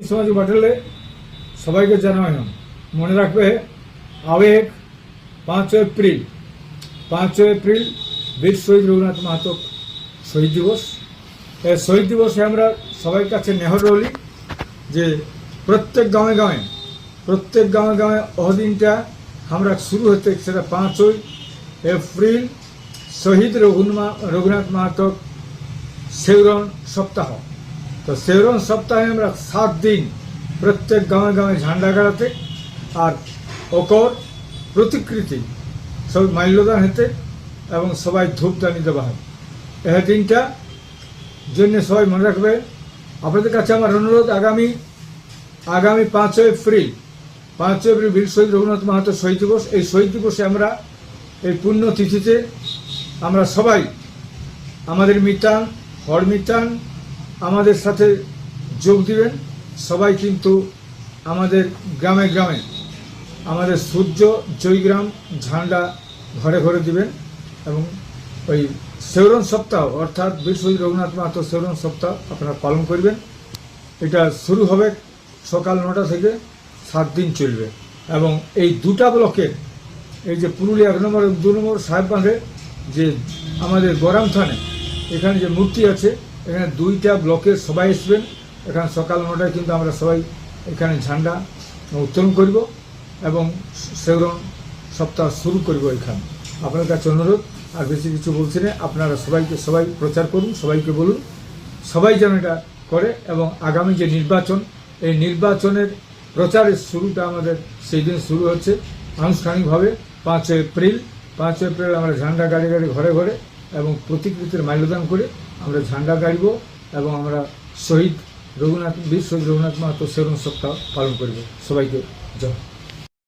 সমাজ বাটালে সবাইকে জানাই মনে রাখবে আবেগ পাঁচই এপ্রিল পাঁচই এপ্রিল বীর শহীদ রঘুনাথ মাহাতো শহীদ দিবস এই শহীদ দিবসে আমরা সবাই কাছে নেহর বলি যে প্রত্যেক গাঁয়ে গাঁয়ে প্রত্যেক গাঁয়ে গাঁয়ে অহদিনটা আমরা শুরু হতে সেটা পাঁচই এপ্রিল শহীদ রঘুনা রঘুনাথ মাহাতো সেউরন সপ্তাহ তো সেউরন সপ্তাহে আমরা সাত দিন প্রত্যেক গাঁয়ে গাঁয়ে ঝান্ডা গাড়াতে আর ওকর প্রতিকৃতি সব মাল্যদান হতে এবং সবাই ধূপদানি দেওয়া হয়। এই দিনটা জন্য সবাই মনে রাখবে। আপনাদের কাছে আমার অনুরোধ, আগামী আগামী পাঁচই এপ্রিল পাঁচই এপ্রিল বীর শহীদ রঘুনাথ মাহাতো শহীদ দিবস। এই শহীদ দিবসে আমরা এই পুণ্যতিথিতে আমরা সবাই আমাদের মিতান হর মিতান আমাদের সাথে যোগ দিবেন। সবাই কিন্তু আমাদের গ্রামে গ্রামে আমাদের সূর্য জয়গ্রাম ঝান্ডা ঘরে ঘরে দিবেন এবং ওই সেউরন সপ্তাহ, অর্থাৎ বীর রঘুনাথ মাহাতো সেউরন সপ্তাহ আপনারা পালন করবেন। এটা শুরু হবে সকাল নটা থেকে সাত দিন চলবে এবং এই দুটা ব্লকের এই যে পুরুলিয়া এক নম্বর দু নম্বর সাহেব বাঁধে যে আমাদের গরম থানে এখানে যে মূর্তি আছে এখানে দুইটা ব্লকের সবাই আসবেন। এখানে সকাল নটায় কিন্তু আমরা সবাই এখানে ঝান্ডা উত্তোলন করব এবং সেউরন সপ্তাহ শুরু করব এখানে। আপনার কাছে অনুরোধ, আর বেশি কিছু বলছি না, আপনারা সবাইকে, সবাই প্রচার করুন, সবাইকে বলুন। সবাই যেন এটা করে এবং আগামী যে নির্বাচন, এই নির্বাচনের প্রচারের শুরুটা আমাদের সেই দিন শুরু হচ্ছে আনুষ্ঠানিকভাবে, পাঁচই এপ্রিল। পাঁচই এপ্রিল আমরা ঝান্ডা গাড়ি গাড়ি ঘরে ঘরে এবং প্রতিকৃতির মাল্যদান করে আমরা ঝান্ডা গাড়ব এবং আমরা শহীদ রঘুনাথ, বীর শহীদ রঘুনাথ মাহাতো সেরণ সপ্তাহ পালন করব। সবাইকে জয়।